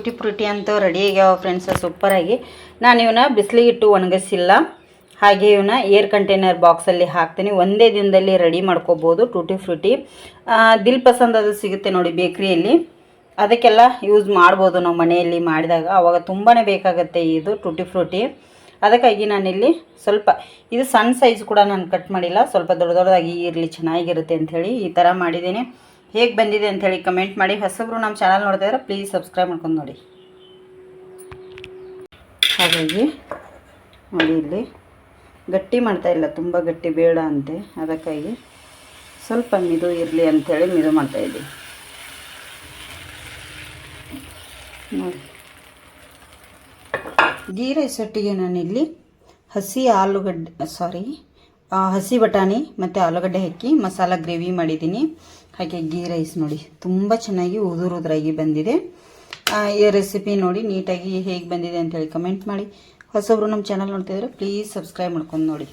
Tutti Frooti ಅಂತೂ ready ಆಗ್ಯಾವ friends ಸೂಪರಾಗಿ ನಾನು ಇವನ್ನ ಬಿಸಿಲಿಗಿಟ್ಟು ಒಣಗಿಸಿಲ್ಲ. ಹಾಗೆ ಇವನ್ನ ಏರ್ ಕಂಟೈನರ್ ಬಾಕ್ಸಲ್ಲಿ ಹಾಕ್ತೀನಿ. ಒಂದೇ ದಿನದಲ್ಲಿ ರೆಡಿ ಮಾಡ್ಕೋಬೋದು ಟೂಟಿ ಫ್ರೂಟಿ ದಿಲ್ ಪಸಂದ್ ಅದು ಸಿಗುತ್ತೆ ನೋಡಿ ಬೇಕ್ರಿಯಲ್ಲಿ. ಅದಕ್ಕೆಲ್ಲ ಯೂಸ್ ಮಾಡ್ಬೋದು ನಾವು ಮನೆಯಲ್ಲಿ ಮಾಡಿದಾಗ. ಅವಾಗ ತುಂಬಾ ಬೇಕಾಗುತ್ತೆ ಇದು ಟೂಟಿ ಫ್ರೂಟಿ ಅದಕ್ಕಾಗಿ ನಾನಿಲ್ಲಿ ಸ್ವಲ್ಪ, ಇದು ಸಣ್ಣ ಸೈಜ್ ಕೂಡ ನಾನು ಕಟ್ ಮಾಡಿಲ್ಲ. ಸ್ವಲ್ಪ ದೊಡ್ಡ ದೊಡ್ಡದಾಗಿ ಇರಲಿ ಚೆನ್ನಾಗಿರುತ್ತೆ ಅಂಥೇಳಿ ಈ ಥರ ಮಾಡಿದ್ದೀನಿ. ಹೇಗೆ ಬಂದಿದೆ ಅಂಥೇಳಿ ಕಮೆಂಟ್ ಮಾಡಿ. ಹೊಸಬ್ರು ನಮ್ಮ ಚಾನಲ್ ನೋಡ್ತಾ ಇದ್ರೆ ಪ್ಲೀಸ್ ಸಬ್ಸ್ಕ್ರೈಬ್ ಮಾಡ್ಕೊಂಡು ನೋಡಿ. ಹಾಗಾಗಿ ನೋಡಿ ಇಲ್ಲಿ ಗಟ್ಟಿ ಮಾಡ್ತಾ ಇಲ್ಲ, ತುಂಬ ಗಟ್ಟಿ ಬೇಡ ಅಂತೆ ಅದಕ್ಕಾಗಿ ಸ್ವಲ್ಪ ಮಿದು ಇರಲಿ ಅಂಥೇಳಿ ಮಿದು ಮಾಡ್ತಾಯಿದ್ದೀವಿ ನೋಡಿ. ಗೀ ಸೊಟ್ಟಿಗೆ ಒಟ್ಟಿಗೆ ನಾನಿಲ್ಲಿ ಹಸಿ ಆಲೂಗಡ್ಡೆ ಸಾರಿ ಹಸಿ ಬಟಾಣಿ ಮತ್ತು ಆಲೂಗಡ್ಡೆ ಹಾಕಿ ಮಸಾಲ ಗ್ರೇವಿ ಮಾಡಿದ್ದೀನಿ. ಹಾಗೆ ಗೀ ರೈಸ್ ನೋಡಿ. ತುಂಬ ಚೆನ್ನಾಗಿ ಉದುರುದ್ರಾಗಿ ಬಂದಿದೆ. ಈ ರೆಸಿಪಿ ನೋಡಿ ನೀಟಾಗಿ ಹೇಗೆ ಬಂದಿದೆ ಅಂತ ಹೇಳಿ ಕಮೆಂಟ್ ಮಾಡಿ. ಹೊಸೊಬ್ರು ನಮ್ಮ ಚಾನಲ್ ನೋಡ್ತಿದ್ರೆ ಪ್ಲೀಸ್ ಸಬ್ಸ್ಕ್ರೈಬ್ ಮಾಡ್ಕೊಂಡು ನೋಡಿ.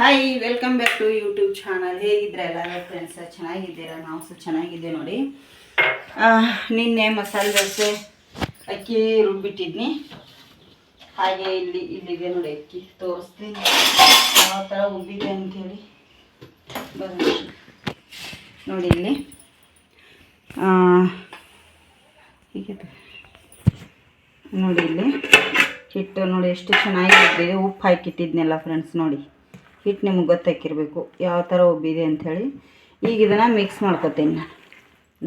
Hi welcome back to YouTube channel ಹೇಗಿದ್ರೆ ಎಲ್ಲರೂ? ಫ್ರೆಂಡ್ಸ್ ಚೆನ್ನಾಗಿದ್ದೀರಾ? ನಾವು ಸಹ ಚೆನ್ನಾಗಿದ್ದೆ ನೋಡಿ. ನಿನ್ನೆ ಮಸಾಲೆ ದೋಸೆ ಅಕ್ಕಿ ರುಬ್ಬಿಟ್ಟಿದ್ನಿ. ಹಾಗೆ ಇಲ್ಲಿ ಇಲ್ಲಿದೆ ನೋಡಿ, ಅಕ್ಕಿ ತೋರಿಸ್ತೀನಿ. ಯಾವ ಥರ ಉಬ್ಬಿದೆ ಅಂಥೇಳಿ ಬರೋಣ ನೋಡಿ ಇಲ್ಲಿ. ಹೀಗೆ ನೋಡಿ ಇಲ್ಲಿ. ಹಿಟ್ಟು ನೋಡಿ ಎಷ್ಟು ಚೆನ್ನಾಗಿ ಉಬ್ಬಿದೆ ಉಪ್ಪು ಹಾಕಿಟ್ಟಿದ್ನೆಲ್ಲ ಫ್ರೆಂಡ್ಸ್ ನೋಡಿ. ಹಿಟ್ಟು ನಿಮಗೆ ಗೊತ್ತಾಕಿರಬೇಕು ಯಾವ ಥರ ಉಬ್ಬಿದೆ ಅಂಥೇಳಿ ಈಗ ಇದನ್ನು ಮಿಕ್ಸ್ ಮಾಡ್ಕೊತೀನಿ. ನಾನು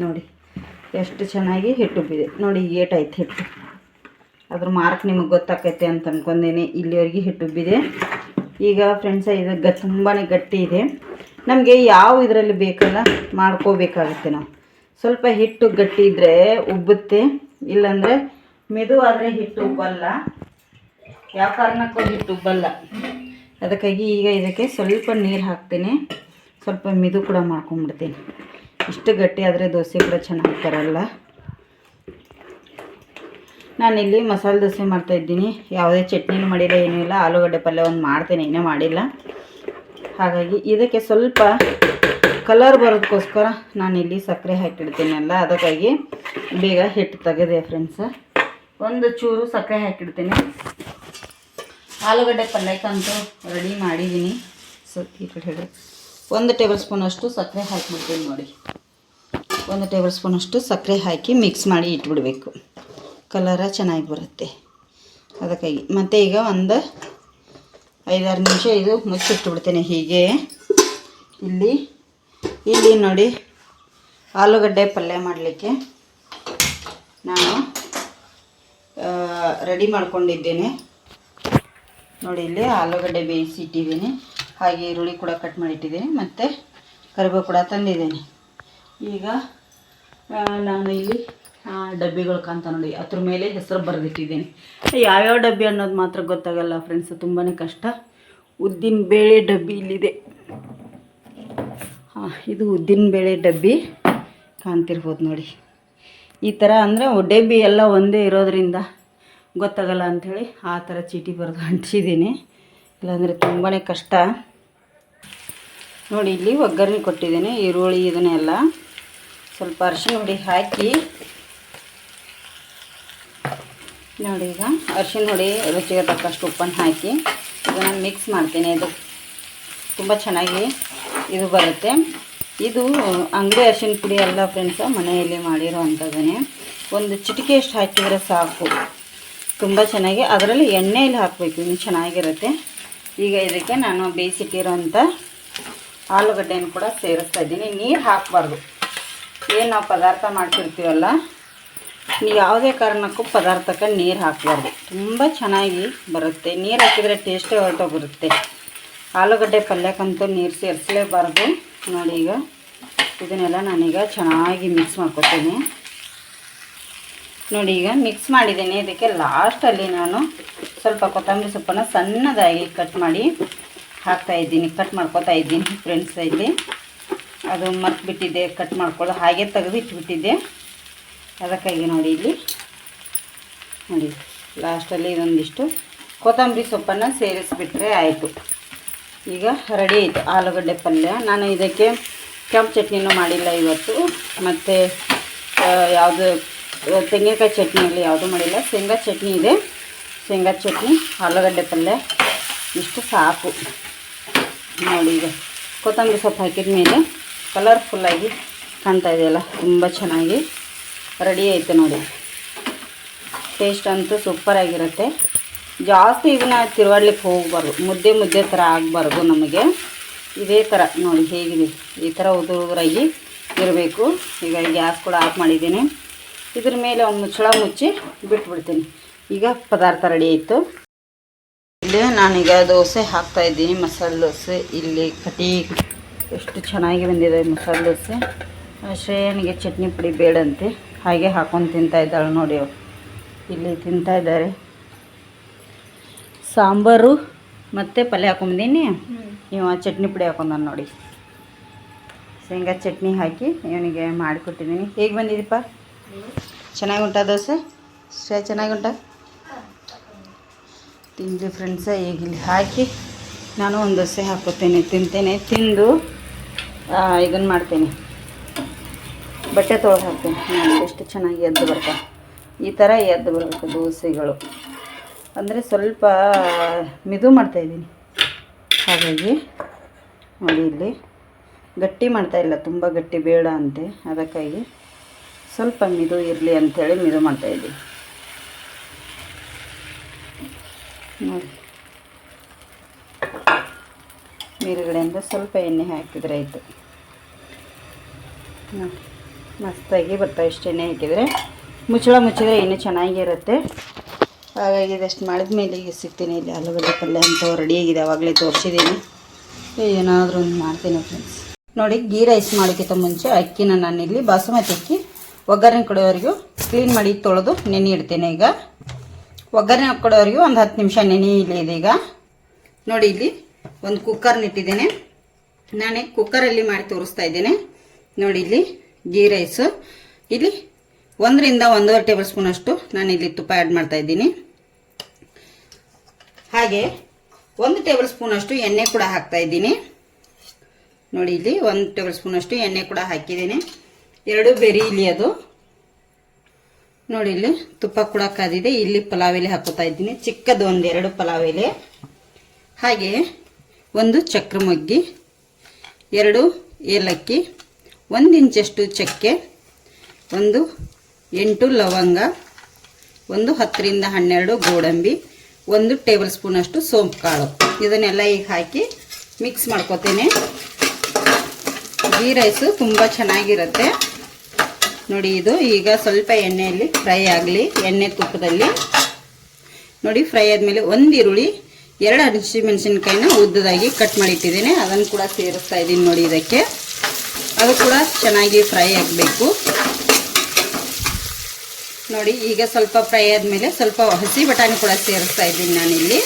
ನೋಡಿ, ಎಷ್ಟು ಚೆನ್ನಾಗಿ ಹಿಟ್ಟು ಉಬ್ಬಿದೆ. ನೋಡಿ ಏಟಾಯ್ತು ಹಿಟ್ಟು. ಅದ್ರ ಮಾರ್ಕ್ ನಿಮಗೆ ಗೊತ್ತಾಕೈತೆ ಅಂತ ಅಂದ್ಕೊಂಡೇನೆ ಇಲ್ಲಿವರೆಗೆ ಹಿಟ್ಟು ಉಬ್ಬಿದೆ ಈಗ ಫ್ರೆಂಡ್ಸ ಇದು ತುಂಬಾ ಗಟ್ಟಿ ಇದೆ. ನಮಗೆ ಯಾವ ಇದರಲ್ಲಿ ಬೇಕಲ್ಲ ಮಾಡ್ಕೋಬೇಕಾಗುತ್ತೆ ನಾವು. ಸ್ವಲ್ಪ ಹಿಟ್ಟು ಗಟ್ಟಿ ಇದ್ದರೆ ಉಬ್ಬುತ್ತೆ, ಇಲ್ಲಾಂದರೆ ಮೆದುವಾದರೆ ಹಿಟ್ಟು ಉಬ್ಬಲ್ಲ. ಯಾವ ಕಾರಣಕ್ಕೂ ಹಿಟ್ಟು ಉಬ್ಬಲ್ಲ. ಅದಕ್ಕಾಗಿ ಈಗ ಇದಕ್ಕೆ ಸ್ವಲ್ಪ ನೀರು ಹಾಕ್ತೀನಿ. ಸ್ವಲ್ಪ ಮೆದು ಕೂಡ ಮಾಡ್ಕೊಂಡ್ಬಿಡ್ತೀನಿ. ಇಷ್ಟು ಗಟ್ಟಿ ಆದರೆ ದೋಸೆ ಕೂಡ ಚೆನ್ನಾಗಿ ಬರಲ್ಲ. ನಾನಿಲ್ಲಿ ಮಸಾಲೆ ದೋಸೆ ಮಾಡ್ತಾಯಿದ್ದೀನಿ ಯಾವುದೇ ಚಟ್ನಿನೂ ಮಾಡಿಲ್ಲ, ಏನೂ ಇಲ್ಲ. ಆಲೂಗಡ್ಡೆ ಪಲ್ಯ ಒಂದು ಮಾಡ್ತೇನೆ, ಇನ್ನೂ ಮಾಡಿಲ್ಲ. ಹಾಗಾಗಿ ಇದಕ್ಕೆ ಸ್ವಲ್ಪ ಕಲರ್ ಬರೋದಕ್ಕೋಸ್ಕರ ನಾನಿಲ್ಲಿ ಸಕ್ಕರೆ ಹಾಕಿಡ್ತೀನಲ್ಲ, ಅದಕ್ಕಾಗಿ ಬೇಗ ಹಿಟ್ಟು ತೆಗೆದೆ ಫ್ರೆಂಡ್ಸ ಒಂದು ಚೂರು ಸಕ್ಕರೆ ಹಾಕಿಡ್ತೀನಿ. ಆಲೂಗಡ್ಡೆ ಪಲ್ಯಕ್ಕಂತೂ ರೆಡಿ ಮಾಡಿದ್ದೀನಿ. ಸೊ ಈ ಕಡೆ ಹೇಳಿ. ಒಂದು ಟೇಬಲ್ ಸ್ಪೂನಷ್ಟು ಸಕ್ಕರೆ ಹಾಕಿಬಿಡ್ತೀನಿ ನೋಡಿ. ಒಂದು ಟೇಬಲ್ ಸ್ಪೂನಷ್ಟು ಸಕ್ಕರೆ ಹಾಕಿ ಮಿಕ್ಸ್ ಮಾಡಿ ಇಟ್ಬಿಡಬೇಕು. ಕಲರ ಚೆನ್ನಾಗಿ ಬರುತ್ತೆ. ಅದಕ್ಕಾಗಿ. ಮತ್ತು ಈಗ ಒಂದು ಐದಾರು ನಿಮಿಷ ಇದು ಮುಚ್ಚಿಟ್ಬಿಡ್ತೇನೆ ಹೀಗೆ. ಇಲ್ಲಿ ಇಲ್ಲಿ ನೋಡಿ ಆಲೂಗಡ್ಡೆ ಪಲ್ಯ ಮಾಡಲಿಕ್ಕೆ ನಾನು ರೆಡಿ ಮಾಡ್ಕೊಂಡಿದ್ದೇನೆ. ನೋಡಿ ಇಲ್ಲಿ ಆಲೂಗಡ್ಡೆ ಬೇಯಿಸಿ ಇಟ್ಟಿದ್ದೀನಿ ಹಾಗೆ ಈರುಳ್ಳಿ ಕೂಡ ಕಟ್ ಮಾಡಿಟ್ಟಿದ್ದೀನಿ. ಮತ್ತು ಕರಿಬೇವು ಕೂಡ ತಂದಿದ್ದೀನಿ. ಈಗ ನಾನು ಇಲ್ಲಿ ಡಬ್ಬಿಗಳು ಕಾಣ್ತಾ ನೋಡಿ. ಅದ್ರ ಮೇಲೆ ಹೆಸರು ಬರೆದಿಟ್ಟಿದ್ದೀನಿ. ಯಾವ್ಯಾವ ಡಬ್ಬಿ ಅನ್ನೋದು ಮಾತ್ರ ಗೊತ್ತಾಗಲ್ಲ ಫ್ರೆಂಡ್ಸ್ ತುಂಬಾ ಕಷ್ಟ. ಉದ್ದಿನ ಬೇಳೆ ಡಬ್ಬಿ ಇಲ್ಲಿದೆ. ಹಾಂ, ಇದು ಉದ್ದಿನ ಬೇಳೆ ಡಬ್ಬಿ ಕಾಣ್ತಿರ್ಬೋದು ನೋಡಿ. ಈ ಥರ ಅಂದರೆ ಡಬ್ಬಿ ಎಲ್ಲ ಒಂದೇ ಇರೋದ್ರಿಂದ ಗೊತ್ತಾಗಲ್ಲ ಅಂಥೇಳಿ ಆ ಥರ ಚೀಟಿ ಬರೆದು ಅಂಟಿಸಿದ್ದೀನಿ. ಇಲ್ಲಾಂದರೆ ತುಂಬಾ ಕಷ್ಟ. ನೋಡಿ, ಇಲ್ಲಿ ಒಗ್ಗರಣೆ ಕೊಟ್ಟಿದ್ದೀನಿ, ಈರುಳ್ಳಿ ಇದನ್ನೆಲ್ಲ. ಸ್ವಲ್ಪ ಅರಿಶಿನ ಹುಡಿ ಹಾಕಿ ನೋಡಿ ಈಗ ಅರಿಶಿನ ಹುಡಿ, ರುಚಿಗೆ ತಕ್ಕಷ್ಟು ಉಪ್ಪನ್ನು ಹಾಕಿ ಇದನ್ನು ಮಿಕ್ಸ್ ಮಾಡ್ತೀನಿ. ಇದು ತುಂಬ ಚೆನ್ನಾಗಿ ಇದು ಬರುತ್ತೆ. ಇದು ಅಂಗಡಿ ಅರಿಶಿನ ಪುಡಿ ಎಲ್ಲ ಫ್ರೆಂಡ್ಸ ಮನೆಯಲ್ಲಿ ಮಾಡಿರೋ ಅಂಥದ್ದನ್ನೇ ಒಂದು ಚಿಟಿಕೆಯಷ್ಟು ಹಾಕಿದರೆ ಸಾಕು. ತುಂಬ ಚೆನ್ನಾಗಿ ಅದರಲ್ಲಿ ಎಣ್ಣೆಯಲ್ಲಿ ಹಾಕಬೇಕು, ಇನ್ನು ಚೆನ್ನಾಗಿರುತ್ತೆ. ಈಗ ಇದಕ್ಕೆ ನಾನು ಬೇಯಿಸಿಟ್ಟಿರೋಂಥ ಆಲೂಗಡ್ಡೆಯನ್ನು ಕೂಡ ಸೇರಿಸ್ತಾ ಇದ್ದೀನಿ. ನೀರು ಹಾಕಬಾರ್ದು. ಏನು ನಾವು ಪದಾರ್ಥ ಮಾಡ್ತಿರ್ತೀವಲ್ಲ ನೀವು ಯಾವುದೇ ಕಾರಣಕ್ಕೂ ಪದಾರ್ಥಕ್ಕೆ ನೀರು ಹಾಕಬಾರ್ದು. ತುಂಬ ಚೆನ್ನಾಗಿ ಬರುತ್ತೆ. ನೀರು ಹಾಕಿದರೆ ಟೇಸ್ಟೇ ಹೊರಟೋಗಿರುತ್ತೆ. ಆಲೂಗಡ್ಡೆ ಪಲ್ಯಕ್ಕಂತೂ ನೀರು ಸೇರಿಸಲೇಬಾರ್ದು. ನೋಡಿ ಈಗ ಇದನ್ನೆಲ್ಲ ನಾನೀಗ ಚೆನ್ನಾಗಿ ಮಿಕ್ಸ್ ಮಾಡ್ಕೊತೀನಿ. ನೋಡಿ ಈಗ ಮಿಕ್ಸ್ ಮಾಡಿದ್ದೀನಿ. ಇದಕ್ಕೆ ಲಾಸ್ಟಲ್ಲಿ ನಾನು ಸ್ವಲ್ಪ ಕೊತ್ತಂಬರಿ ಸೊಪ್ಪನ್ನು ಸಣ್ಣದಾಗಿ ಕಟ್ ಮಾಡಿ ಹಾಕ್ತಾ ಇದ್ದೀನಿ. ಕಟ್ ಮಾಡ್ಕೊತಾ ಇದ್ದೀನಿ ಫ್ರೆಂಡ್ಸ್ ಇಲ್ಲಿ ಅದು ಮರ್ತ್ಬಿಟ್ಟಿದ್ದೆ ಕಟ್ ಮಾಡ್ಕೊಳ್ಳೋ ಹಾಗೆ ತೆಗೆದು ಇಟ್ಬಿಟ್ಟಿದ್ದೆ ಅದಕ್ಕಾಗಿ ನೋಡಿ ಇಲ್ಲಿ. ನೋಡಿ ಲಾಸ್ಟಲ್ಲಿ ಇದೊಂದಿಷ್ಟು ಕೊತ್ತಂಬರಿ ಸೊಪ್ಪನ್ನು ಸೇರಿಸಿಬಿಟ್ರೆ ಆಯಿತು. ಈಗ ರೆಡಿ ಆಯಿತು ಆಲೂಗಡ್ಡೆ ಪಲ್ಯ. ನಾನು ಇದಕ್ಕೆ ಕೆಂಪು ಚಟ್ನಿನೂ ಮಾಡಿಲ್ಲ ಇವತ್ತು. ಮತ್ತು ಯಾವುದು, ತೆಂಗಿನಕಾಯಿ ಚಟ್ನಿಯಲ್ಲಿ ಯಾವುದೂ ಮಾಡಿಲ್ಲ. ಶೇಂಗಾ ಚಟ್ನಿ ಇದೆ. ಶೇಂಗಾ ಚಟ್ನಿ, ಆಲೂಗಡ್ಡೆ ಪಲ್ಯ, ಇಷ್ಟು ಸಾಕು. ನೋಡಿ ಈಗ ಕೊತ್ತಂಬರಿ ಸೊಪ್ಪು ಹಾಕಿದ ಮೇಲೆ ಕಲರ್ಫುಲ್ಲಾಗಿ ಕಾಣ್ತಾ ಇದೆಯಲ್ಲ, ತುಂಬ ಚೆನ್ನಾಗಿ. ರೆಡಿ ಆಯಿತು ನೋಡಿ. ಟೇಸ್ಟ್ ಅಂತೂ ಸೂಪರಾಗಿರುತ್ತೆ ಜಾಸ್ತಿ ಇದನ್ನ ತಿರುವಾಡ್ಲಿಕ್ಕೆ ಹೋಗಬಾರ್ದು. ಮುದ್ದೆ ಮುದ್ದೆ ಥರ ಆಗಬಾರ್ದು ನಮಗೆ. ಇದೇ ಥರ ನೋಡಿ ಹೇಗಿದೆ. ಈ ಥರ ಉದುರು ಉದುರಾಗಿ ಇರಬೇಕು. ಈಗ ಗ್ಯಾಸ್ ಕೂಡ ಆಫ್ ಮಾಡಿದ್ದೀನಿ. ಇದ್ರ ಮೇಲೆ ಒಂದು ಮುಚ್ಚಳ ಮುಚ್ಚಿ ಬಿಟ್ಬಿಡ್ತೀನಿ. ಈಗ ಪದಾರ್ಥ ರೆಡಿ ಆಯಿತು. ಇಲ್ಲಿ ನಾನೀಗ ದೋಸೆ ಹಾಕ್ತಾ ಇದ್ದೀನಿ. ಮಸಾಲೆ ದೋಸೆ. ಇಲ್ಲಿ ಕಟಿ ಎಷ್ಟು ಚೆನ್ನಾಗಿ ಬಂದಿದೆ ಮಸಾಲೆ ದೋಸೆ. ಶ್ರೇಯನಿಗೆ ಚಟ್ನಿ ಪುಡಿ ಬೇಡಂತೆ. ಹಾಗೆ ಹಾಕೊಂಡು ತಿಂತಾ ಇದ್ದಾಳೆ ನೋಡಿ ಇಲ್ಲಿ ತಿಂತಾ ಇದ್ದಾರೆ. ಸಾಂಬಾರು ಮತ್ತು ಪಲ್ಯ ಹಾಕೊಂಬಂದೀನಿ. ಆ ಚಟ್ನಿ ಪುಡಿ ಹಾಕೊಂಡ ನೋಡಿ. ಶೇಂಗಾ ಚಟ್ನಿ ಹಾಕಿ ಇವನಿಗೆ ಮಾಡಿಕೊಟ್ಟಿದ್ದೀನಿ ಹೇಗೆ ಬಂದಿದ್ದೀಪ ಚೆನ್ನಾಗಿ ಉಂಟಾ ದೋಸೆ? ಸೇ ಚೆನ್ನಾಗಿ ಉಂಟ ತಿಂದು ಫ್ರೆಂಡ್ಸ ಈಗ ಇಲ್ಲಿ ಹಾಕಿ ನಾನು ಒಂದು ದೋಸೆ ಹಾಕೋತೇನೆ, ತಿಂತೇನೆ, ತಿಂದು ಇದನ್ನು ಮಾಡ್ತೇನೆ. ಬಟ್ಟೆ ತೊಳೆದು ಹಾಕ್ತೀನಿ. ಎಷ್ಟು ಚೆನ್ನಾಗಿ ಎದ್ದು ಬರ್ತವೆ ಈ ಥರ ಎದ್ದು ಬರಬೇಕು ದೋಸೆಗಳು. ಅಂದರೆ ಸ್ವಲ್ಪ ಮಿದು ಮಾಡ್ತಾಯಿದ್ದೀನಿ ಹಾಗಾಗಿ ನೋಡಿ ಇಲ್ಲಿ. ಗಟ್ಟಿ ಮಾಡ್ತಾಯಿಲ್ಲ ತುಂಬ ಗಟ್ಟಿ ಬೇಡ ಅಂತೆ. ಅದಕ್ಕಾಗಿ ಸ್ವಲ್ಪ ಮಿದು ಇರಲಿ ಅಂಥೇಳಿ ಮಿದು ಮಾಡ್ತಾಯಿದ್ದೀನಿ ನೋಡಿ. ಮೇಲುಗಡೆಯಿಂದ ಸ್ವಲ್ಪ ಎಣ್ಣೆ ಹಾಕಿದರೆ ಆಯಿತು. ನೋಡಿ. ಮಸ್ತಾಗಿ ಬರ್ತಾವೆ ಇಷ್ಟು ಎಣ್ಣೆ ಹಾಕಿದರೆ. ಮುಚ್ಚಳ ಮುಚ್ಚಿದ್ರೆ ಇನ್ನೂ ಚೆನ್ನಾಗಿರುತ್ತೆ. ಹಾಗಾಗಿ ಇದಷ್ಟು ಮಾಡಿದ ಮೇಲೆ ಈಗ ಸಿಗ್ತೀನಿ ಇಲ್ಲಿ ಆಲೂಗಡ್ಡೆ ಪಲ್ಯ ಅಂತ ರೆಡಿಯಾಗಿದೆ ಆವಾಗಲೇ ತೋರಿಸಿದ್ದೀನಿ. ಏನಾದರೂ ಒಂದು ಮಾಡ್ತೀನಿ ಫ್ರೆಂಡ್ಸ್ ನೋಡಿ ಗೀ ರೈಸ್ ಮಾಡೋಕ್ಕಿಂತ ಮುಂಚೆ ಅಕ್ಕಿನ ನಾನಿಲ್ಲಿ ಬಾಸುಮತಿ ಅಕ್ಕಿ ಒಗ್ಗರಣೆ ಕೊಡೋವರೆಗೂ ಕ್ಲೀನ್ ಮಾಡಿ ತೊಳೆದು ನೆನೆ ಇಡ್ತೇನೆ ಈಗ. ಒಗ್ಗರಣೆ ಕೊಡೋವರೆಗೂ ಒಂದು ಹತ್ತು ನಿಮಿಷ ನೆನೆ ಇಲ್ಲಿ ಇದೆ ಈಗ. ನೋಡಿ, ಇಲ್ಲಿ ಒಂದು ಕುಕ್ಕರ್ನಿಟ್ಟಿದ್ದೇನೆ ನಾನೇ ಕುಕ್ಕರಲ್ಲಿ ಮಾಡಿ ತೋರಿಸ್ತಾ ಇದ್ದೇನೆ. ನೋಡಿ, ಇಲ್ಲಿ ಗೀ ರೈಸು ಇಲ್ಲಿ ಒಂದರಿಂದ ಒಂದೂವರೆ ಟೇಬಲ್ ಸ್ಪೂನ್ ಅಷ್ಟು ನಾನು ಇಲ್ಲಿ ತುಪ್ಪ ಆ್ಯಡ್ ಮಾಡ್ತಾ ಇದ್ದೀನಿ. ಹಾಗೆ ಒಂದು ಟೇಬಲ್ ಸ್ಪೂನ್ ಅಷ್ಟು ಎಣ್ಣೆ ಕೂಡ ಹಾಕ್ತಾ ಇದ್ದೀನಿ. ನೋಡಿ ಇಲ್ಲಿ ಒಂದು ಟೇಬಲ್ ಸ್ಪೂನ್ ಅಷ್ಟು ಎಣ್ಣೆ ಕೂಡ ಹಾಕಿದ್ದೀನಿ. ಎರಡು ಬೆರಿ ಇಲ್ಲಿ ಅದು. ನೋಡಿ ಇಲ್ಲಿ ತುಪ್ಪ ಕೂಡ ಕಾದಿದೆ. ಇಲ್ಲಿ ಪಲಾವ್ ಎಲೆ ಹಾಕೋತಾ ಇದ್ದೀನಿ. ಚಿಕ್ಕದು ಒಂದೆರಡು ಪಲಾವ್ ಎಲೆ. ಹಾಗೆ ಒಂದು ಚಕ್ರ ಮೊಗ್ಗಿ ಎರಡು ಏಲಕ್ಕಿ ಒಂದು ಇಂಚಷ್ಟು ಚಕ್ಕೆ, ಒಂದು ಎಂಟು ಲವಂಗ, ಒಂದು ಹತ್ತರಿಂದ ಹನ್ನೆರಡು ಗೋಡಂಬಿ, ಒಂದು ಟೇಬಲ್ ಸ್ಪೂನಷ್ಟು ಸೋಂಪು ಕಾಳು ಇದನ್ನೆಲ್ಲ ಈಗ ಹಾಕಿ ಮಿಕ್ಸ್ ಮಾಡ್ಕೋತೇನೆ. ಗೀ ರೈಸು ತುಂಬ ಚೆನ್ನಾಗಿರುತ್ತೆ. ನೋಡಿ, ಇದು ಈಗ ಸ್ವಲ್ಪ ಎಣ್ಣೆಯಲ್ಲಿ ಫ್ರೈ ಆಗಲಿ, ಎಣ್ಣೆ ತುಪ್ಪದಲ್ಲಿ. ನೋಡಿ, ಫ್ರೈ ಆದಮೇಲೆ ಒಂದು ಈರುಳ್ಳಿ, ಎರಡು ಹಸಿ ಮೆಣಸಿನ್ಕಾಯಿನ ಉದ್ದದಾಗಿ ಕಟ್ ಮಾಡಿಟ್ಟಿದ್ದೀನಿ. ಅದನ್ನು ಕೂಡ ಸೇರಿಸ್ತಾ ಇದ್ದೀನಿ ನೋಡಿ ಇದಕ್ಕೆ. ಅದು ಕೂಡ ಚೆನ್ನಾಗಿ ಫ್ರೈ ಆಗಬೇಕು. ನೋಡಿ, ಈಗ ಸ್ವಲ್ಪ ಫ್ರೈ ಆದಮೇಲೆ ಸ್ವಲ್ಪ ಹಸಿ ಬಟಾಣಿ ಕೂಡ ಸೇರಿಸ್ತಾ ಇದ್ದೀನಿ ನಾನಿಲ್ಲಿ.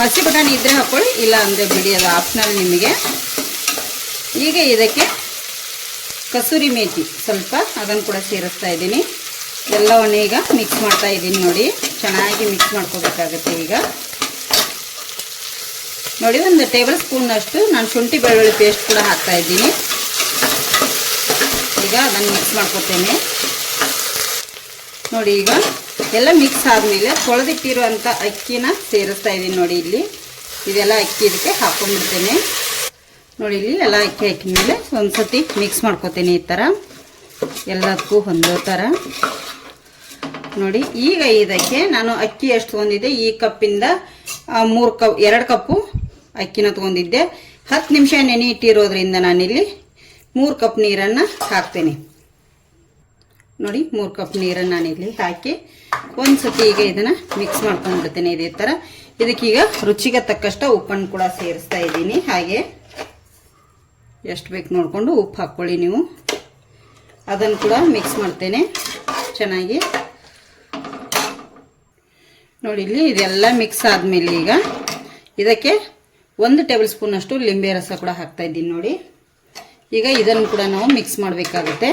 ಹಸಿ ಬಟಾಣಿ ಇದ್ದರೆ ಹಾಕ್ಕೊಳ್ಳಿ ಇಲ್ಲ ಅಂದರೆ ಬಿಡಿ, ಅದು ಆಪ್ಷನಲ್ ನಿಮಗೆ. ಈಗ ಇದಕ್ಕೆ ಕಸೂರಿ ಮೇಥಿ ಸ್ವಲ್ಪ ಅದನ್ನು ಕೂಡ ಸೇರಿಸ್ತಾ ಇದ್ದೀನಿ. ಎಲ್ಲವನ್ನು ಈಗ ಮಿಕ್ಸ್ ಮಾಡ್ತಾ ಇದ್ದೀನಿ ನೋಡಿ, ಚೆನ್ನಾಗಿ ಮಿಕ್ಸ್ ಮಾಡ್ಕೋಬೇಕಾಗುತ್ತೆ ಈಗ. ನೋಡಿ, ಒಂದು ಟೇಬಲ್ ಸ್ಪೂನ್ ಅಷ್ಟು, ನಾನು ಶುಂಠಿ ಬೆಳ್ಳುಳ್ಳಿ ಪೇಸ್ಟ್ ಕೂಡ ಹಾಕ್ತಾ ಇದ್ದೀನಿ. ಈಗ ಅದನ್ನು ಮಿಕ್ಸ್ ಮಾಡ್ಕೊತೇನೆ. ನೋಡಿ ಈಗ ಎಲ್ಲ ಮಿಕ್ಸ್ ಆದಮೇಲೆ ತೊಳೆದಿಟ್ಟಿರುವಂಥ ಅಕ್ಕಿನ ಸೇರಿಸ್ತಾ ಇದ್ದೀನಿ ನೋಡಿ ಇಲ್ಲಿ. ಇದೆಲ್ಲ ಅಕ್ಕಿ ಇದಕ್ಕೆ ಹಾಕೊಂಡ್ಬಿಡ್ತೇನೆ ನೋಡಿ ಇಲ್ಲಿ ಎಲ್ಲ ಅಕ್ಕಿ ಹಾಕಿದ ಮೇಲೆ ಒಂದು ಸತಿ ಮಿಕ್ಸ್ ಮಾಡ್ಕೊತೇನೆ ಈ ಥರ. ಎಲ್ಲದಕ್ಕೂ ಹೊಂದೋ ಥರ. ನೋಡಿ ಈಗ ಇದಕ್ಕೆ ನಾನು ಅಕ್ಕಿ ಎಷ್ಟು ತೊಗೊಂಡಿದ್ದೆ. ಈ ಕಪ್ಪಿಂದ ಮೂರು ಕಪ್, ಎರಡು ಕಪ್ಪು ಅಕ್ಕಿನ ತೊಗೊಂಡಿದ್ದೆ. ಹತ್ತು ನಿಮಿಷ ನೆನೆ ಇಟ್ಟಿರೋದ್ರಿಂದ ನಾನಿಲ್ಲಿ ಮೂರು ಕಪ್ ನೀರನ್ನು ಹಾಕ್ತೀನಿ. ನೋಡಿ, ಮೂರು ಕಪ್ ನೀರನ್ನು ನಾನಿಲ್ಲಿ ಹಾಕಿ ಒಂದು ಸತಿ ಈಗ ಇದನ್ನು ಮಿಕ್ಸ್ ಮಾಡ್ಕೊಂಡ್ಬಿಡ್ತೀನಿ ಇದೇ ಥರ ಇದಕ್ಕೀಗ ರುಚಿಗೆ ತಕ್ಕಷ್ಟು ಉಪ್ಪನ್ನು ಕೂಡ ಸೇರಿಸ್ತಾ ಇದ್ದೀನಿ. ಹಾಗೆ ಎಷ್ಟು ಬೇಕು ನೋಡಿಕೊಂಡು ಉಪ್ಪು ಹಾಕ್ಕೊಳ್ಳಿ ನೀವು. ಅದನ್ನು ಕೂಡ ಮಿಕ್ಸ್ ಮಾಡ್ತೇನೆ. ಚೆನ್ನಾಗಿ. ನೋಡಿ, ಇಲ್ಲಿ ಇದೆಲ್ಲ ಮಿಕ್ಸ್ ಆದಮೇಲೆ ಈಗ ಇದಕ್ಕೆ ಒಂದು ಟೇಬಲ್ ಸ್ಪೂನಷ್ಟು ಲಿಂಬೆ ರಸ ಕೂಡ ಹಾಕ್ತಾ ಇದ್ದೀನಿ ನೋಡಿ. ಈಗ ಇದನ್ನು ಕೂಡ ನಾವು ಮಿಕ್ಸ್ ಮಾಡಬೇಕಾಗುತ್ತೆ.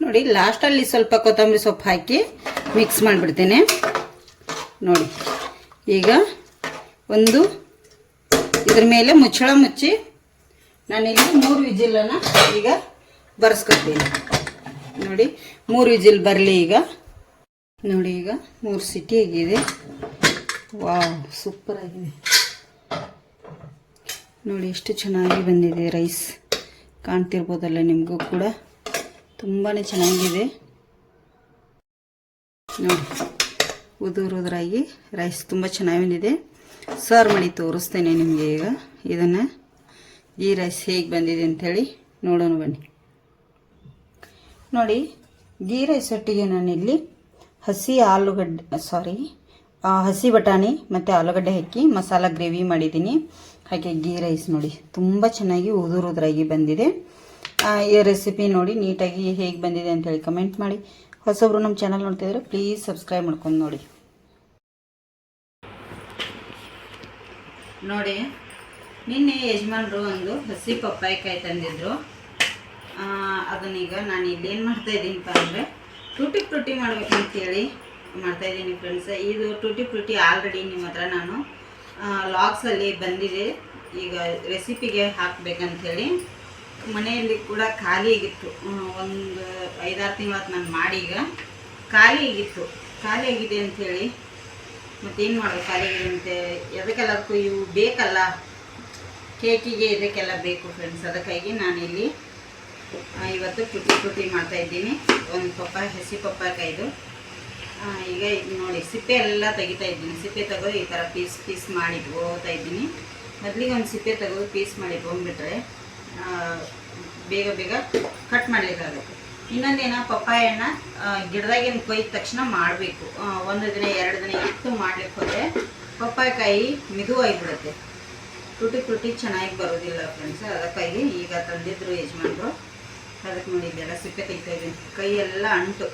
ನೋಡಿ ಲಾಸ್ಟಲ್ಲಿ ಸ್ವಲ್ಪ ಕೊತ್ತಂಬರಿ ಸೊಪ್ಪು ಹಾಕಿ ಮಿಕ್ಸ್ ಮಾಡಿಬಿಡ್ತೇನೆ. ನೋಡಿ, ಈಗ ಒಂದು ಇದ್ರ ಮೇಲೆ ಮುಚ್ಚಳ ಮುಚ್ಚಿ ನಾನಿಲ್ಲಿ ಮೂರು ವಿಜಿಲನ್ನು ಈಗ ಬರ್ಸ್ಕೊತೀನಿ ನೋಡಿ, ಮೂರು ವಿಜಿಲ್ ಬರಲಿ ಈಗ. ನೋಡಿ, ಈಗ ಮೂರು ಸಿಟಿ ಆಗಿದೆ ವಾವ್, ಸೂಪರ್ ಆಗಿದೆ. ನೋಡಿ ಎಷ್ಟು ಚೆನ್ನಾಗಿ ಬಂದಿದೆ ರೈಸ್. ಕಾಣ್ತಿರ್ಬೋದಲ್ಲ ನಿಮಗೂ ಕೂಡ. ತುಂಬಾ ಚೆನ್ನಾಗಿದೆ. ನೋಡಿ, ಉದುರುದ್ರಾಗಿ ರೈಸ್ ತುಂಬ ಚೆನ್ನಾಗಿ ಬಂದಿದೆ. ಸರ್ವ್ ಮಾಡಿ ತೋರಿಸ್ತೇನೆ ನಿಮಗೆ ಈಗ ಇದನ್ನು. ಈ ರೈಸ್ ಹೇಗೆ ಬಂದಿದೆ ಅಂಥೇಳಿ ನೋಡೋಣ ಬನ್ನಿ. ನೋಡಿ, ಗೀ ರೈಸ್ ಒಟ್ಟಿಗೆ ನಾನಿಲ್ಲಿ ಹಸಿ ಆಲೂಗಡ್ಡೆ ಸಾರಿ ಹಸಿ ಬಟಾಣಿ ಮತ್ತು ಆಲೂಗಡ್ಡೆ ಹಾಕಿ ಮಸಾಲ ಗ್ರೇವಿ ಮಾಡಿದ್ದೀನಿ. ಹಾಗೆ ಗೀ ರೈಸ್ ನೋಡಿ. ತುಂಬ ಚೆನ್ನಾಗಿ ಉದುರುದ್ರಾಗಿ ಬಂದಿದೆ. ಈ ರೆಸಿಪಿ ನೋಡಿ ನೀಟಾಗಿ ಹೇಗೆ ಬಂದಿದೆ ಅಂತೇಳಿ ಕಮೆಂಟ್ ಮಾಡಿ. ಹೊಸೊಬ್ರು ನಮ್ಮ ಚಾನಲ್ ನೋಡ್ತಿದ್ರೆ ಪ್ಲೀಸ್ ಸಬ್ಸ್ಕ್ರೈಬ್ ಮಾಡ್ಕೊಂಡು ನೋಡಿ. ನೋಡಿ, ನಿನ್ನೆ ಯಜಮಾನ್ರು ಒಂದು ಹಸಿ ಪಪ್ಪಾಯಿಕಾಯಿ ತಂದಿದ್ರು. ಅದನ್ನೀಗ ನಾನು ಇಲ್ಲೇನು ಮಾಡ್ತಾ ಇದ್ದೀನಪ್ಪ ಅಂದರೆ ಟೂಟಿ ಫ್ರೂಟಿ ಮಾಡ್ಬೇಕಂತೇಳಿ ಮಾಡ್ತಾ ಇದ್ದೀನಿ ಫ್ರೆಂಡ್ಸ್ ಇದು ಟೂಟಿ ಫ್ರೂಟಿ ಆಲ್ರೆಡಿ ನಿಮ್ಮ ಹತ್ರ ನಾನು ಲಾಗ್ಸಲ್ಲಿ ಬಂದಿದೆ. ಈಗ ರೆಸಿಪಿಗೆ ಹಾಕಬೇಕಂಥೇಳಿ ಮನೆಯಲ್ಲಿ ಕೂಡ ಖಾಲಿ ಆಗಿತ್ತು. ಒಂದು ಐದಾರು ತಿಂಗಳಾತು ನಾನು ಮಾಡಿ ಈಗ ಖಾಲಿ ಆಗಿತ್ತು. ಖಾಲಿ ಆಗಿದೆ ಅಂಥೇಳಿ ಮತ್ತೇನು ಮಾಡೋದು ಖಾಲಿ ಆಗಿದೆ ಅಂತ. ಎದಕ್ಕೆಲ್ಲದಕ್ಕೂ ಇವು ಬೇಕಲ್ಲ? ಕೇಕಿಗೆ ಇದಕ್ಕೆಲ್ಲ ಬೇಕು ಫ್ರೆಂಡ್ಸ್ ಅದಕ್ಕಾಗಿ ನಾನಿಲ್ಲಿ ಇವತ್ತು ಟುಟಿ ಟುಟಿ ಮಾಡ್ತಾಯಿದ್ದೀನಿ ಒಂದು ಪಪ್ಪ ಹಸಿ ಆ, ಈಗ ನೋಡಿ, ಸಿಪ್ಪೆ ಎಲ್ಲ ತೆಗಿತಾ ಇದ್ದೀನಿ. ಸಿಪ್ಪೆ ತೆಗೆದು ಈ ಥರ ಪೀಸ್ ಪೀಸ್ ಮಾಡಿ ಹೋಗ್ತಾ ಇದ್ದೀನಿ. ಮೊದಲಿಗೆ ಒಂದು ಸಿಪ್ಪೆ ತೆಗೆದು ಪೀಸ್ ಮಾಡಿ ಇಟ್ಕೊಂಡ್ಬಿಟ್ರೆ ಬೇಗ ಬೇಗ ಕಟ್ ಮಾಡಲಿಕ್ಕಾಗುತ್ತೆ. ಇನ್ನೊಂದೇನ ಪಪ್ಪಾಯನ್ನ ಗಿಡದಾಗಿನ ಕೊಯ್ದ ತಕ್ಷಣ ಮಾಡಬೇಕು. ಒಂದು ದಿನ, ಎರಡು ದಿನ ಇಟ್ಟು ಮಾಡ್ಲಿಕ್ಕೆ ಹೋದರೆ ಪಪ್ಪಾಯಕಾಯಿ ಮಿದುವಾಗಿಬಿಡುತ್ತೆ. ಟುಟಿ ಟುಟಿ ಚೆನ್ನಾಗಿ ಬರೋದಿಲ್ಲ ಫ್ರೆಂಡ್ಸ್ ಅದಕ್ಕಾಗಿ ಈಗ ತಂದಿದ್ರು ಯಜಮಾನರು. ಅದಕ್ಕೆ ನೋಡಿ, ಇದೆಲ್ಲ ಸಿಪ್ಪೆ ತೆಗಿತಾ ಇದ್ದೀನಿ. ಕೈಯೆಲ್ಲ ಅಂಟು.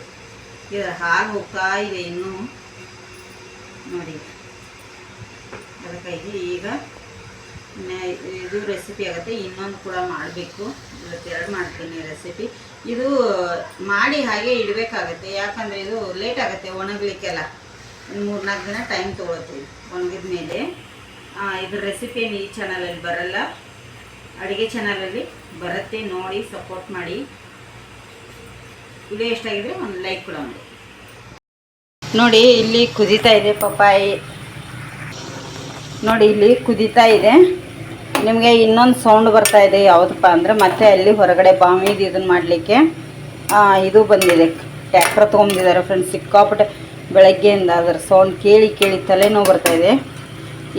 ಇದು ಹಾಲು ಹೋಗ್ತಾ ಇದೆ ಇನ್ನೂ ನೋಡಿ. ಅದಕ್ಕಾಗಿ ಈಗ ಇದು ರೆಸಿಪಿ ಆಗುತ್ತೆ. ಇನ್ನೊಂದು ಕೂಡ ಮಾಡಬೇಕು. ಇವತ್ತೆರಡು ಮಾಡ್ತೀನಿ ರೆಸಿಪಿ ಇದು ಮಾಡಿ ಹಾಗೆ ಇಡಬೇಕಾಗತ್ತೆ. ಯಾಕಂದರೆ ಇದು ಲೇಟ್ ಆಗುತ್ತೆ ಒಣಗಲಿಕ್ಕೆಲ್ಲ. ಒಂದು ಮೂರು ನಾಲ್ಕು ದಿನ ಟೈಮ್ ತೊಗೊಳ್ತೀವಿ ಒಣಗಿದ ಮೇಲೆ ಇದ್ರ ರೆಸಿಪಿ ಏನು ಈ ಚಾನಲಲ್ಲಿ ಬರಲ್ಲ. ಅಡುಗೆ ಚಾನಲಲ್ಲಿ ಬರುತ್ತೆ. ನೋಡಿ ಸಪೋರ್ಟ್ ಮಾಡಿ. ವಿಡಿಯೋ ಇಷ್ಟ ಆಗಿದ್ರೆ ಒಂದು ಲೈಕ್ ಕೂಡ ಮಾಡಿ ನೋಡಿ, ಇಲ್ಲಿ ಕುದೀತಾ ಇದೆ ಪಪ್ಪಾಯಿ. ನೋಡಿ, ಇಲ್ಲಿ ಕುದೀತಾ ಇದೆ. ನಿಮಗೆ ಇನ್ನೊಂದು ಸೌಂಡ್ ಬರ್ತಾ ಇದೆ ಯಾವುದಪ್ಪ ಅಂದರೆ ಮತ್ತೆ ಅಲ್ಲಿ ಹೊರಗಡೆ ಬಾವಿದು ಇದನ್ನು ಮಾಡಲಿಕ್ಕೆ. ಇದು ಬಂದಿದೆ. ಟ್ಯಾಕ್ಟರ್ ತೊಗೊಂಡಿದ್ದಾರೆ ಫ್ರೆಂಡ್ಸ್ ಸಿಕ್ಕಾಪಟ್ಟೆ ಬೆಳಗ್ಗೆಯಿಂದ ಅದರ ಸೌಂಡ್ ಕೇಳಿ ಕೇಳಿ ತಲೆನೋವು ಬರ್ತಾ ಇದೆ.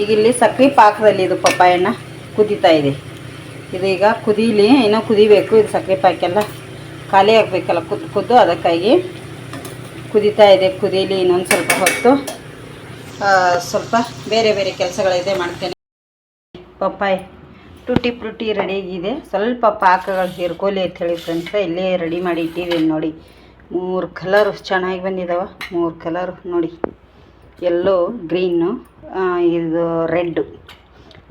ಈಗ ಇಲ್ಲಿ ಸಕ್ರೆ ಪಾಕದಲ್ಲಿ ಇದು ಪಪ್ಪಾಯನ್ನ ಕುದೀತಾ ಇದೆ. ಇದು ಈಗ ಕುದೀಲಿ, ಇನ್ನೂ ಕುದಿಬೇಕು, ಇದು ಸಕ್ರೆ ಪಾಕೆಲ್ಲ. ಖಾಲಿ ಆಗಬೇಕಲ್ಲ ಕುದ್ದು ಕುದ್ದು ಅದಕ್ಕಾಗಿ ಕುದೀತಾ ಇದೆ, ಕುದೀಲಿ ಇನ್ನೊಂದು ಸ್ವಲ್ಪ ಹೊತ್ತು. ಸ್ವಲ್ಪ ಬೇರೆ ಬೇರೆ ಕೆಲಸಗಳಿದೆ ಮಾಡ್ತೇನೆ. ಪಪ್ಪಾಯಿ ಟುಟಿ ಫ್ರೂಟಿ ರೆಡಿಯಾಗಿದೆ ಸ್ವಲ್ಪ ಪಾಕಗಳು ಹೇರ್ಕೋಲಿ ಅಂತ ಹೇಳಿ ಫ್ರೆಂಡ್ಸ ಇಲ್ಲೇ ರೆಡಿ ಮಾಡಿ ಇಟ್ಟಿದ್ದೀನಿ ನೋಡಿ. ಮೂರು ಕಲರು ಚೆನ್ನಾಗಿ ಬಂದಿದ್ದಾವೆ ಮೂರು ಕಲರು ನೋಡಿ. ಎಲ್ಲೋ ಗ್ರೀನು ಇದು ರೆಡ್ಡು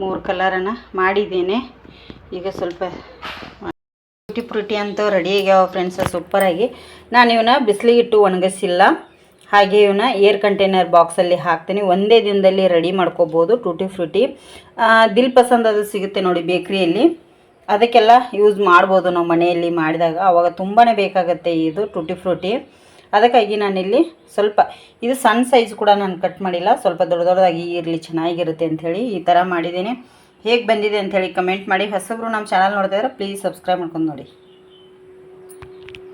ಮೂರು ಕಲರನ್ನು ಮಾಡಿದ್ದೇನೆ. ಈಗ ಸ್ವಲ್ಪ ಟುಟಿ ಫ್ರೂಟಿ ಅಂತ ರೆಡಿ ಆಗ್ಯಾವ ಫ್ರೆಂಡ್ಸ್ ಸೂಪರಾಗಿ ನಾನು ಇವನ್ನ ಬಿಸಿಲಿಗೆ ಇಟ್ಟು ಒಣಗಿಸಿಲ್ಲ. ಹಾಗೆ ಇವನ್ನ ಏರ್ ಕಂಟೈನರ್ ಬಾಕ್ಸಲ್ಲಿ ಹಾಕ್ತೀನಿ. ಒಂದೇ ದಿನದಲ್ಲಿ ರೆಡಿ ಮಾಡ್ಕೋಬೋದು ಟೂಟಿ ಫ್ರೂಟಿ. ದಿಲ್ ಪಸಂದ್ ಅದು ಸಿಗುತ್ತೆ ನೋಡಿ ಬೇಕ್ರಿಯಲ್ಲಿ ಅದಕ್ಕೆಲ್ಲ ಯೂಸ್ ಮಾಡ್ಬೋದು ನಾವು ಮನೆಯಲ್ಲಿ ಮಾಡಿದಾಗ. ಆವಾಗ ತುಂಬಾ ಬೇಕಾಗುತ್ತೆ ಇದು ಟೂಟಿ ಫ್ರೂಟಿ. ಅದಕ್ಕಾಗಿ ನಾನಿಲ್ಲಿ ಸ್ವಲ್ಪ, ಇದು ಸಣ್ಣ ಸೈಜ್ ಕೂಡ ನಾನು ಕಟ್ ಮಾಡಿಲ್ಲ. ಸ್ವಲ್ಪ ದೊಡ್ಡ ದೊಡ್ಡದಾಗಿ ಇರಲಿ ಚೆನ್ನಾಗಿರುತ್ತೆ ಅಂಥೇಳಿ ಈ ಥರ ಮಾಡಿದ್ದೀನಿ. ಹೇಗೆ ಬಂದಿದೆ ಅಂಥೇಳಿ ಕಮೆಂಟ್ ಮಾಡಿ. ಹೊಸಬ್ರು ನಮ್ಮ ಚಾನಲ್ ನೋಡ್ತಾ ಇದ್ರೆ ಪ್ಲೀಸ್ ಸಬ್ಸ್ಕ್ರೈಬ್ ಮಾಡ್ಕೊಂಡು ನೋಡಿ.